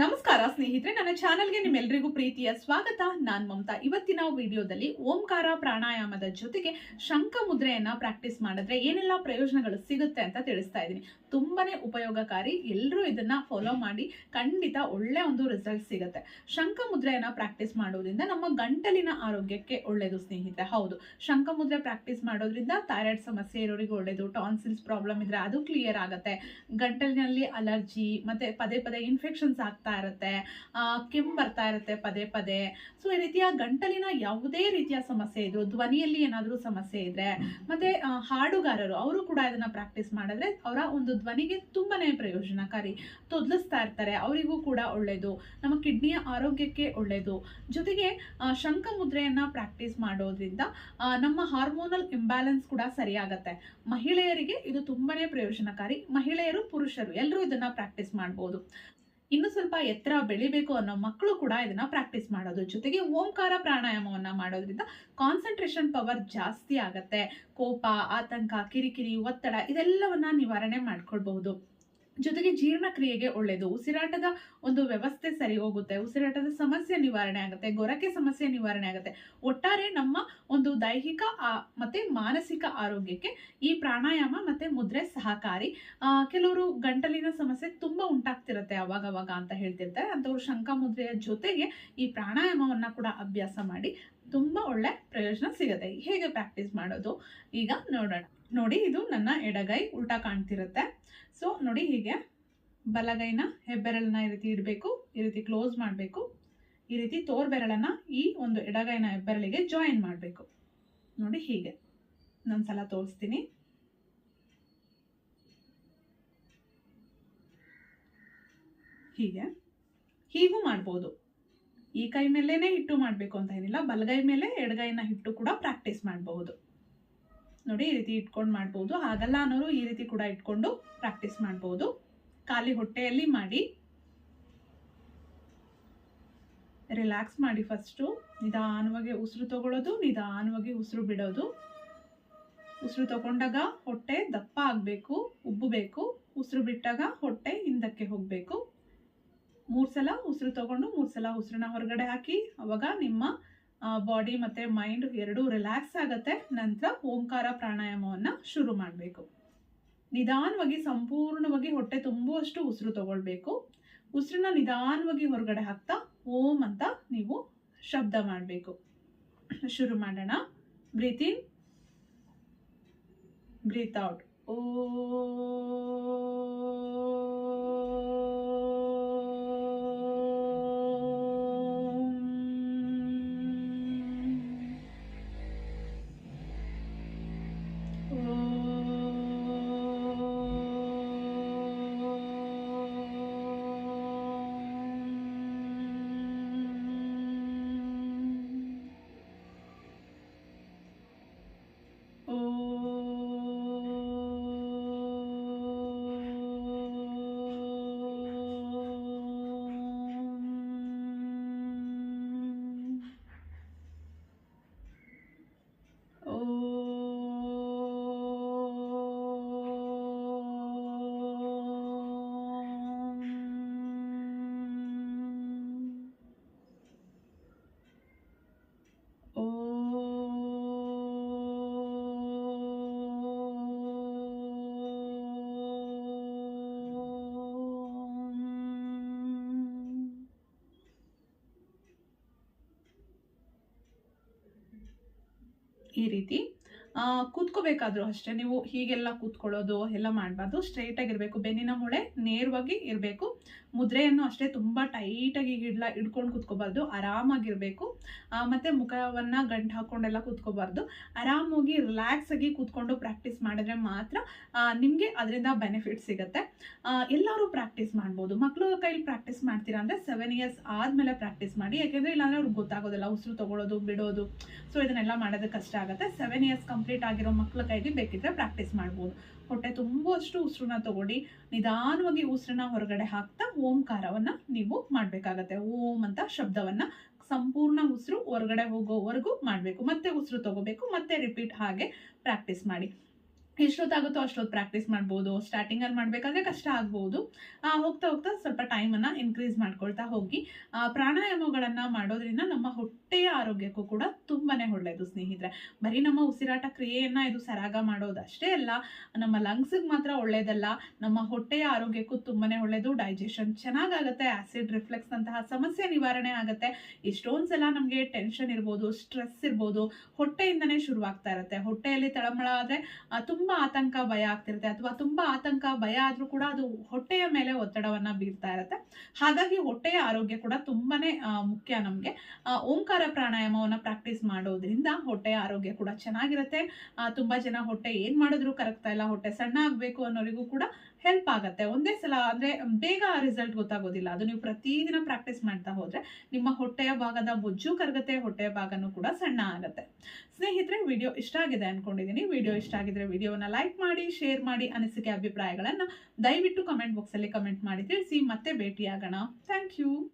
ನಮಸ್ಕಾರ ಸ್ನೇಹಿತರೆ, ನನ್ನ ಚಾನೆಲ್ಗೆ ನಿಮ್ಮೆಲ್ಲರಿಗೂ ಪ್ರೀತಿಯ ಸ್ವಾಗತ. ನಾನ್ ಮಮತಾ. ಇವತ್ತಿನ ವಿಡಿಯೋದಲ್ಲಿ ಓಂಕಾರ ಪ್ರಾಣಾಯಾಮದ ಜೊತೆಗೆ ಶಂಖ ಮುದ್ರೆಯನ್ನ ಪ್ರಾಕ್ಟೀಸ್ ಮಾಡಿದ್ರೆ ಏನೆಲ್ಲ ಪ್ರಯೋಜನಗಳು ಸಿಗುತ್ತೆ ಅಂತ ತಿಳಿಸ್ತಾ ಇದ್ದೀನಿ. ತುಂಬಾನೇ ಉಪಯೋಗಕಾರಿ. ಎಲ್ಲರೂ ಇದನ್ನ ಫಾಲೋ ಮಾಡಿ ಖಂಡಿತ ಒಳ್ಳೆ ಒಂದು ರಿಸಲ್ಟ್ ಸಿಗುತ್ತೆ. ಶಂಖ ಮುದ್ರೆಯನ್ನ ಪ್ರಾಕ್ಟೀಸ್ ಮಾಡೋದ್ರಿಂದ ನಮ್ಮ ಗಂಟಲಿನ ಆರೋಗ್ಯಕ್ಕೆ ಒಳ್ಳೆಯದು ಸ್ನೇಹಿತರೆ. ಹೌದು ಶಂಖ ಮುದ್ರೆ ಪ್ರಾಕ್ಟೀಸ್ ಮಾಡೋದ್ರಿಂದ ಥೈರಾಯ್ಡ್ ಸಮಸ್ಯೆ ಇರೋರಿಗೆ ಒಳ್ಳೆಯದು ಟಾನ್ಸಿಲ್ಸ್ ಪ್ರಾಬ್ಲಮ್ ಇದ್ರೆ ಅದು ಕ್ಲಿಯರ್ ಆಗುತ್ತೆ. ಗಂಟಲಿನಲ್ಲಿ ಅಲರ್ಜಿ ಮತ್ತೆ ಪದೇ ಪದೇ ಇನ್ಫೆಕ್ಷನ್ಸ್ ಆಗ್ತಾ ಇರುತ್ತೆ ಆ, ಕೆಮ್ಮು ಬರ್ತಾ ಇರುತ್ತೆ ಪದೇ ಪದೇ. ಸೊ ಈ ರೀತಿಯ ಗಂಟಲಿನ ಯಾವುದೇ ರೀತಿಯ ಸಮಸ್ಯೆ ಇದ್ರು ಧ್ವನಿಯಲ್ಲಿ ಏನಾದರೂ ಸಮಸ್ಯೆ ಇದ್ರೆ ಮತ್ತೆ ಹಾಡುಗಾರರು ಅವರು ಕೂಡ ಇದನ್ನ ಪ್ರಾಕ್ಟೀಸ್ ಮಾಡಿದ್ರೆ ಅವರ ಒಂದು ಧ್ವನಿಗೆ ತುಂಬಾನೇ ಪ್ರಯೋಜನಕಾರಿ. ತೊದಲಿಸ್ತಾ ಇರ್ತಾರೆ ಅವರಿಗೂ ಕೂಡ ಒಳ್ಳೆಯದು ನಮ್ಮ ಕಿಡ್ನಿಯ ಆರೋಗ್ಯಕ್ಕೆ ಒಳ್ಳೆಯದು ಜೊತೆಗೆ ಶಂಖ ಮುದ್ರೆಯನ್ನ ಪ್ರಾಕ್ಟೀಸ್ ಮಾಡೋದ್ರಿಂದ ನಮ್ಮ ಹಾರ್ಮೋನಲ್ ಇಂಬ್ಯಾಲೆನ್ಸ್ ಕೂಡ ಸರಿಯಾಗತ್ತೆ. ಮಹಿಳೆಯರಿಗೆ ಇದು ತುಂಬಾನೇ ಪ್ರಯೋಜನಕಾರಿ ಮಹಿಳೆಯರು ಪುರುಷರು ಎಲ್ಲರೂ ಇದನ್ನ ಪ್ರಾಕ್ಟೀಸ್ ಮಾಡ್ಬೋದು. ಇನ್ನು ಸ್ವಲ್ಪ ಎತ್ತರ ಬೆಳಿಬೇಕು ಅನ್ನೋ ಮಕ್ಕಳು ಕೂಡ ಇದನ್ನ ಪ್ರಾಕ್ಟೀಸ್ ಮಾಡೋದು. ಜೊತೆಗೆ ಓಂಕಾರ ಪ್ರಾಣಾಯಾಮವನ್ನ ಮಾಡೋದ್ರಿಂದ ಕಾನ್ಸಂಟ್ರೇಷನ್ ಪವರ್ ಜಾಸ್ತಿ ಆಗತ್ತೆ. ಕೋಪ, ಆತಂಕ, ಕಿರಿಕಿರಿ, ಒತ್ತಡ ಇದೆಲ್ಲವನ್ನ ನಿವಾರಣೆ ಮಾಡ್ಕೊಳ್ಬಹುದು. ಜೊತೆಗೆ ಜೀರ್ಣಕ್ರಿಯೆಗೆ ಒಳ್ಳೆಯದು ಉಸಿರಾಟದ ಒಂದು ವ್ಯವಸ್ಥೆ ಸರಿ ಹೋಗುತ್ತೆ. ಉಸಿರಾಟದ ಸಮಸ್ಯೆ ನಿವಾರಣೆ ಆಗುತ್ತೆ. ಗೊರಕೆ ಸಮಸ್ಯೆ ನಿವಾರಣೆ ಆಗುತ್ತೆ. ಒಟ್ಟಾರೆ ನಮ್ಮ ಒಂದು ದೈಹಿಕ ಮತ್ತೆ ಮಾನಸಿಕ ಆರೋಗ್ಯಕ್ಕೆ ಈ ಪ್ರಾಣಾಯಾಮ ಮತ್ತೆ ಮುದ್ರೆ ಸಹಕಾರಿ. ಕೆಲವರು ಗಂಟಲಿನ ಸಮಸ್ಯೆ ತುಂಬಾ ಉಂಟಾಗ್ತಿರುತ್ತೆ ಅವಾಗವಾಗ ಅಂತ ಹೇಳ್ತಿರ್ತಾರೆ. ಅಂಥವ್ರು ಶಂಖ ಮುದ್ರೆಯ ಜೊತೆಗೆ ಈ ಪ್ರಾಣಾಯಾಮವನ್ನ ಕೂಡ ಅಭ್ಯಾಸ ಮಾಡಿ ತುಂಬಾ ಒಳ್ಳೆ ಪ್ರಯೋಜನ ಸಿಗುತ್ತೆ. ಹೇಗೆ ಪ್ರಾಕ್ಟೀಸ್ ಮಾಡೋದು? ಈಗ ನೋಡೋಣ. ನೋಡಿ, ಇದು ನನ್ನ ಎಡಗೈ ಉಲ್ಟಾ ಕಾಣ್ತಿರುತ್ತೆ. ಸೊ ನೋಡಿ ಹೀಗೆ ಬಲಗೈನ ಹೆಬ್ಬೆರಳನ್ನ ಈ ರೀತಿ ಇಡಬೇಕು, ಈ ರೀತಿ ಕ್ಲೋಸ್ ಮಾಡಬೇಕು. ಈ ರೀತಿ ತೋರ್ಬೆರಳನ್ನು ಈ ಒಂದು ಎಡಗೈನ ಹೆಬ್ಬೆರಳಿಗೆ ಜಾಯಿನ್ ಮಾಡಬೇಕು. ನೋಡಿ ಹೀಗೆ ಇನ್ನೊಂದ್ಸಲ ತೋರಿಸ್ತೀನಿ. ಹೀಗೆ. ಹೀಗೂ ಮಾಡ್ಬೋದು. ಈ ಕೈ ಮೇಲೇನೆ ಹಿಟ್ಟು ಮಾಡಬೇಕು ಅಂತ ಏನಿಲ್ಲ, ಬಲಗೈ ಮೇಲೆ ಎಡಗೈನ ಹಿಟ್ಟು ಕೂಡ ಪ್ರಾಕ್ಟೀಸ್ ಮಾಡಬಹುದು ನೋಡಿ ಈ ರೀತಿ ಇಟ್ಕೊಂಡು ಮಾಡ್ಬೋದು. ಹಾಗಲ್ಲ ಅನ್ನೋರು ಈ ರೀತಿ ಕೂಡ ಇಟ್ಕೊಂಡು ಪ್ರಾಕ್ಟೀಸ್ ಮಾಡ್ಬೋದು. ಖಾಲಿ ಹೊಟ್ಟೆಯಲ್ಲಿ ಮಾಡಿ. ರಿಲ್ಯಾಕ್ಸ್ ಮಾಡಿ ಫಸ್ಟು ನಿಧಾನವಾಗಿ ಉಸಿರು ತಗೊಳ್ಳೋದು ನಿಧಾನವಾಗಿ ಉಸಿರು ಬಿಡೋದು. ಉಸಿರು ತಗೊಂಡಾಗ ಹೊಟ್ಟೆ ದಪ್ಪ ಆಗಬೇಕು, ಉಬ್ಬಬೇಕು. ಉಸಿರು ಬಿಟ್ಟಾಗ ಹೊಟ್ಟೆ ಹಿಂದಕ್ಕೆ ಹೋಗಬೇಕು. ಮೂರು ಸಲ ಉಸಿರು ತಗೊಂಡು ಮೂರು ಸಲ ಉಸಿರನ್ನ ಹೊರಗಡೆ ಹಾಕಿ. ಅವಾಗ ನಿಮ್ಮ ಬಾಡಿ ಮತ್ತೆ ಮೈಂಡ್ ಎರಡೂ ರಿಲ್ಯಾಕ್ಸ್ ಆಗುತ್ತೆ. ನಂತರ ಓಂಕಾರ ಪ್ರಾಣಾಯಾಮವನ್ನು ಶುರು ಮಾಡಬೇಕು. ನಿಧಾನವಾಗಿ, ಸಂಪೂರ್ಣವಾಗಿ ಹೊಟ್ಟೆ ತುಂಬುವಷ್ಟು ಉಸಿರು ತಗೊಳ್ಬೇಕು. ಉಸಿರನ್ನ ನಿಧಾನವಾಗಿ ಹೊರಗಡೆ ಹಾಕ್ತಾ ಓಂ ಅಂತ ನೀವು ಶಬ್ದ ಮಾಡಬೇಕು. ಶುರು ಮಾಡೋಣ. ಬ್ರೀತ್ ಇನ್ ಬ್ರೀತ್ ಔಟ್ ಓ ಈ ರೀತಿ ಕೂತ್ಕೋಬೇಕಾದ್ರೂ ಅಷ್ಟೇ. ನೀವು ಹೀಗೆಲ್ಲ ಕೂತ್ಕೊಳ್ಳೋದು, ಎಲ್ಲ ಮಾಡಬಾರ್ದು. ಸ್ಟ್ರೈಟ್ ಇರಬೇಕು. ಬೆನ್ನಿನ ಮೂಳೆ ನೇರವಾಗಿ ಇರಬೇಕು. ಮುದ್ರೆಯನ್ನು ಅಷ್ಟೇ ತುಂಬ ಟೈಟಾಗಿ ಹಿಡ್ಲ, ಹಿಡ್ಕೊಂಡು ಕೂತ್ಕೋಬಾರ್ದು. ಆರಾಮಾಗಿರಬೇಕು ಮತ್ತು ಮುಖವನ್ನ ಗಂಟು ಹಾಕ್ಕೊಂಡೆಲ್ಲ ಕೂತ್ಕೋಬಾರ್ದು. ಆರಾಮಾಗಿ ರಿಲ್ಯಾಕ್ಸ್ ಆಗಿ ಕೂತ್ಕೊಂಡು ಪ್ರಾಕ್ಟೀಸ್ ಮಾಡಿದ್ರೆ ಮಾತ್ರ ನಿಮಗೆ ಅದರಿಂದ ಬೆನಿಫಿಟ್ ಸಿಗುತ್ತೆ. ಎಲ್ಲರೂ ಪ್ರಾಕ್ಟೀಸ್ ಮಾಡ್ಬೋದು. ಮಕ್ಕಳು ಕೈಲಿ ಪ್ರಾಕ್ಟೀಸ್ ಮಾಡ್ತೀರಾ ಅಂದರೆ ಸೆವೆನ್ ಇಯರ್ಸ್ ಆದಮೇಲೆ ಪ್ರಾಕ್ಟೀಸ್ ಮಾಡಿ. ಯಾಕೆಂದರೆ ಇಲ್ಲಾಂದರೆ ಅವ್ರಿಗೆ ಗೊತ್ತಾಗೋದಿಲ್ಲ. ಉಸಿರು ತೊಗೊಳ್ಳೋದು ಬಿಡೋದು. ಸೊ ಇದನ್ನೆಲ್ಲ ಮಾಡೋದಕ್ಕೆ ಕಷ್ಟ ಆಗುತ್ತೆ. ಸೆವೆನ್ ಇಯರ್ಸ್ ಕಂಪ್ಲೀಟ್ ಆಗಿರೋ ಮಕ್ಕಳ ಕೈಲಿ ಬೇಕಿದ್ರೆ ಪ್ರಾಕ್ಟೀಸ್ ಮಾಡ್ಬೋದು. ಹೊಟ್ಟೆ ತುಂಬುವಷ್ಟು ಉಸಿರನ್ನ ತಗೊಂಡು ನಿಧಾನವಾಗಿ ಉಸಿರನ್ನ ಹೊರಗಡೆ ಹಾಕ್ತಾ ಓಂಕಾರವನ್ನ ನೀವು ಮಾಡಬೇಕಾಗತ್ತೆ. ಓಂ ಅಂತ ಶಬ್ದವನ್ನ ಸಂಪೂರ್ಣ ಉಸಿರು ಹೊರಗಡೆ ಹೋಗೋವರೆಗೂ ಮಾಡಬೇಕು. ಮತ್ತೆ ಉಸಿರು ತಗೋಬೇಕು, ಮತ್ತೆ ರಿಪೀಟ್ ಹಾಗೆ ಪ್ರಾಕ್ಟೀಸ್ ಮಾಡಿ. ಎಷ್ಟೊತ್ತಾಗುತ್ತೋ ಅಷ್ಟೊತ್ತು ಪ್ರಾಕ್ಟೀಸ್ ಮಾಡ್ಬೋದು ಸ್ಟಾರ್ಟಿಂಗಲ್ಲಿ ಮಾಡಬೇಕಾದ್ರೆ ಕಷ್ಟ ಆಗ್ಬೋದು. ಹೋಗ್ತಾ ಹೋಗ್ತಾ ಸ್ವಲ್ಪ ಟೈಮನ್ನು ಇನ್ಕ್ರೀಸ್ ಮಾಡ್ಕೊಳ್ತಾ ಹೋಗಿ ಪ್ರಾಣಾಯಾಮಗಳನ್ನು ಮಾಡೋದ್ರಿಂದ ನಮ್ಮ ಹೊಟ್ಟೆಯ ಆರೋಗ್ಯಕ್ಕೂ ಕೂಡ ತುಂಬಾ ಒಳ್ಳೆಯದು ಸ್ನೇಹಿತರೆ. ಬರೀ ನಮ್ಮ ಉಸಿರಾಟ ಕ್ರಿಯೆಯನ್ನು ಇದು ಸರಾಗ ಮಾಡೋದಷ್ಟೇ ಅಲ್ಲ, ನಮ್ಮ ಲಂಗ್ಸಿಗೆ ಮಾತ್ರ ಒಳ್ಳೆಯದಲ್ಲ ನಮ್ಮ ಹೊಟ್ಟೆಯ ಆರೋಗ್ಯಕ್ಕೂ ತುಂಬಾ ಒಳ್ಳೆಯದು ಡೈಜೆಷನ್ ಚೆನ್ನಾಗಾಗುತ್ತೆ ಆ್ಯಸಿಡ್ ರಿಫ್ಲೆಕ್ಸ್ ಅಂತಹ ಸಮಸ್ಯೆ ನಿವಾರಣೆ ಆಗುತ್ತೆ. ಎಷ್ಟೊಂದು ಸಲ ನಮಗೆ ಟೆನ್ಷನ್ ಇರ್ಬೋದು ಸ್ಟ್ರೆಸ್ ಇರ್ಬೋದು, ಹೊಟ್ಟೆಯಿಂದನೇ ಶುರುವಾಗ್ತಾ ಇರುತ್ತೆ. ಹೊಟ್ಟೆಯಲ್ಲಿ ತಳಮಳ ಆದರೆ ತುಂಬ ಆತಂಕ ಭಯ ಆಗ್ತಿರುತ್ತೆ ಅಥವಾ ತುಂಬ ಆತಂಕ ಭಯ ಆದರೂ ಕೂಡ ಅದು ಹೊಟ್ಟೆಯ ಮೇಲೆ ಒತ್ತಡವನ್ನು ಬೀರ್ತಾ ಇರುತ್ತೆ. ಹಾಗಾಗಿ ಹೊಟ್ಟೆಯ ಆರೋಗ್ಯ ಕೂಡ ತುಂಬಾನೇ ಆ, ಮುಖ್ಯ ನಮಗೆ. ಓಂಕಾರ ಪ್ರಾಣಾಯಾಮವನ್ನು ಪ್ರಾಕ್ಟೀಸ್ ಮಾಡೋದ್ರಿಂದ ಹೊಟ್ಟೆಯ ಆರೋಗ್ಯ ಕೂಡ ಚೆನ್ನಾಗಿರುತ್ತೆ. ಆ, ತುಂಬಾ ಜನ ಹೊಟ್ಟೆ ಏನು ಮಾಡಿದ್ರು ಕರಗ್ತಾ ಇಲ್ಲ ಹೊಟ್ಟೆ ಸಣ್ಣ ಆಗಬೇಕು ಅನ್ನೋರಿಗೂ ಕೂಡ ಹೆಲ್ಪ್ ಆಗುತ್ತೆ. ಒಂದೇ ಸಲ ಅಂದ್ರೆ ಬೇಗ ರಿಸಲ್ಟ್ ಗೊತ್ತಾಗೋದಿಲ್ಲ. ಅದು ನೀವು ಪ್ರತಿದಿನ ಪ್ರಾಕ್ಟೀಸ್ ಮಾಡ್ತಾ ಹೋದ್ರೆ ನಿಮ್ಮ ಹೊಟ್ಟೆಯ ಭಾಗದ ಬೊಜ್ಜು ಕರಗುತ್ತೆ ಹೊಟ್ಟೆಯ ಭಾಗನೂ ಕೂಡ ಸಣ್ಣ ಆಗುತ್ತೆ. ಸ್ನೇಹಿತರೆ ವಿಡಿಯೋ ಇಷ್ಟ ಆಗಿದೆ ಅನ್ಕೊಂಡಿದ್ದೀನಿ ವಿಡಿಯೋ ಇಷ್ಟ ಆಗಿದ್ರೆ ವಿಡಿಯೋನ ಲೈಕ್ ಮಾಡಿ, ಶೇರ್ ಮಾಡಿ ಅನಿಸಿಕೆ ಅಭಿಪ್ರಾಯಗಳನ್ನು ದಯವಿಟ್ಟು ಕಮೆಂಟ್ ಬಾಕ್ಸಲ್ಲಿ ಕಮೆಂಟ್ ಮಾಡಿ ತಿಳಿಸಿ. ಮತ್ತೆ ಭೇಟಿಯಾಗೋಣ. Thank you.